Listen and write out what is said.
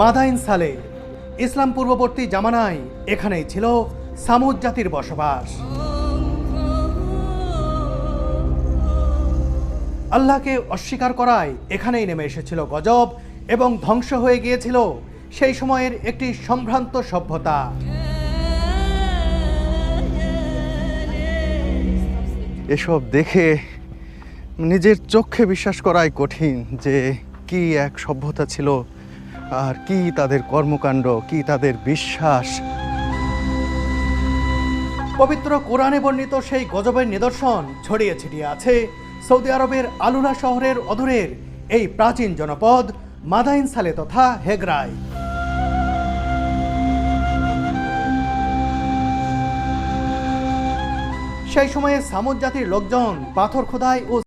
মাদাইন সালে ইসলাম পূর্ববর্তী জামানায় এখানেই ছিল সামুদ জাতির বসবাস। আল্লাহকে অস্বীকার করায় এখানেই নেমে এসেছিল গজব এবং ধ্বংস হয়ে গিয়েছিল সেই সময়ের একটি সম্ভ্রান্ত সভ্যতা। এসব দেখে নিজের চোখে বিশ্বাস করাই কঠিন যে কি এক সভ্যতা ছিল আর কি তাদের কর্মকাণ্ড, কি তাদের বিশ্বাস? পবিত্র কোরআনে বর্ণিত সেই গজবের নিদর্শন ছড়িয়ে ছিটিয়ে আছে সৌদি আরবের আলুলা শহরের অদূরের এই প্রাচীন জনপদ মাদাইন সালে তথা হেগরায় সেই সময়ে সামুদ জাতির লোকজন পাথর খোদাই ও